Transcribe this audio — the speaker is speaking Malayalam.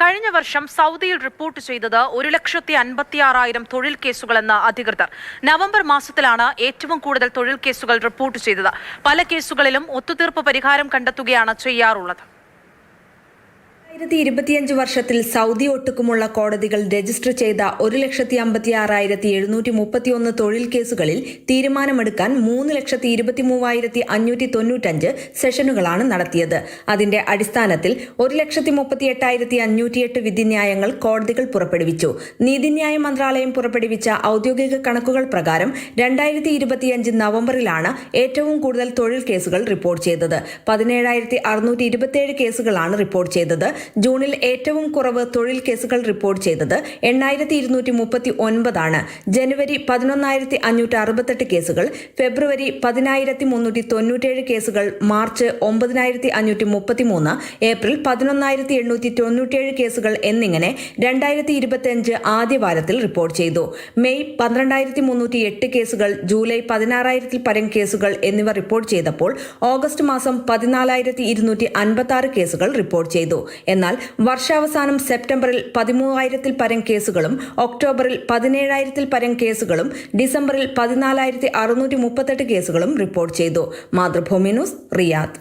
കഴിഞ്ഞ വർഷം സൗദിയിൽ റിപ്പോർട്ട് ചെയ്തത് ഒരു ലക്ഷത്തി അൻപത്തിയാറായിരം തൊഴിൽ കേസുകളെന്ന് അധികൃതർ. നവംബർ മാസത്തിലാണ് ഏറ്റവും കൂടുതൽ തൊഴിൽ കേസുകൾ റിപ്പോർട്ട് ചെയ്തത്. പല കേസുകളിലും ഒത്തുതീർപ്പ് പരിഹാരം കണ്ടെത്തുകയാണ് ചെയ്യാറുള്ളത്. രണ്ടായിരത്തി ഇരുപത്തിയഞ്ച് വർഷത്തിൽ സൗദി ഒട്ടുക്കുമുള്ള കോടതികൾ രജിസ്റ്റർ ചെയ്ത ഒരു ലക്ഷത്തി അമ്പത്തി ആറായിരത്തി എഴുന്നൂറ്റി മുപ്പത്തിയൊന്ന് തൊഴിൽ കേസുകളിൽ തീരുമാനമെടുക്കാൻ മൂന്ന് ലക്ഷത്തി ഇരുപത്തി മൂവായിരത്തി അഞ്ഞൂറ്റി തൊണ്ണൂറ്റഞ്ച് സെഷനുകളാണ് നടത്തിയത്. അതിന്റെ അടിസ്ഥാനത്തിൽ ഒരു ലക്ഷത്തി മുപ്പത്തി എട്ടായിരത്തി അഞ്ഞൂറ്റിയെട്ട് വിധിന്യായങ്ങൾ കോടതികൾ പുറപ്പെടുവിച്ചു. നീതിന്യായ മന്ത്രാലയം പുറപ്പെടുവിച്ച ഔദ്യോഗിക കണക്കുകൾ പ്രകാരം രണ്ടായിരത്തി ഇരുപത്തിയഞ്ച് നവംബറിലാണ് ഏറ്റവും കൂടുതൽ തൊഴിൽ കേസുകൾ റിപ്പോർട്ട് ചെയ്തത്. പതിനേഴായിരത്തി അറുന്നൂറ്റി ഇരുപത്തിയേഴ് കേസുകളാണ് റിപ്പോർട്ട് ചെയ്തത്. ജൂണിൽ ഏറ്റവും കുറവ് തൊഴിൽ കേസുകൾ റിപ്പോർട്ട് ചെയ്തത് എണ്ണായിരത്തി ഇരുന്നൂറ്റി മുപ്പത്തി ഒൻപതാണ് ജനുവരി പതിനൊന്നായിരത്തി അഞ്ഞൂറ്റി അറുപത്തെട്ട് കേസുകൾ ഫെബ്രുവരി പതിനായിരത്തി മുന്നൂറ്റി തൊണ്ണൂറ്റേഴ് കേസുകൾ മാർച്ച് ഒമ്പതിനായിരത്തി അഞ്ഞൂറ്റി മുപ്പത്തി മൂന്ന് ഏപ്രിൽ പതിനൊന്നായിരത്തി എണ്ണൂറ്റി തൊണ്ണൂറ്റേഴ് കേസുകൾ എന്നിങ്ങനെ രണ്ടായിരത്തി ഇരുപത്തിയഞ്ച് ആദ്യ വാരത്തിൽ റിപ്പോർട്ട് ചെയ്തു. മെയ് പന്ത്രണ്ടായിരത്തി മുന്നൂറ്റി എട്ട് കേസുകൾ ജൂലൈ പതിനാറായിരത്തിൽ പരം കേസുകൾ എന്നിവ റിപ്പോർട്ട് ചെയ്തപ്പോൾ ഓഗസ്റ്റ് മാസം പതിനാലായിരത്തി ഇരുന്നൂറ്റി അൻപത്തി ആറ് കേസുകൾ റിപ്പോർട്ട് ചെയ്തു. എന്നാൽ വർഷാവസാനം സെപ്റ്റംബറിൽ പതിമൂവായിരത്തിൽ പരം കേസുകളും ഒക്ടോബറിൽ പതിനേഴായിരത്തിൽ പരം കേസുകളും ഡിസംബറിൽ പതിനാലായിരത്തി അറുന്നൂറ്റി മുപ്പത്തെട്ട് കേസുകളും റിപ്പോർട്ട് ചെയ്തു. Mathrubhumi news Riyadh.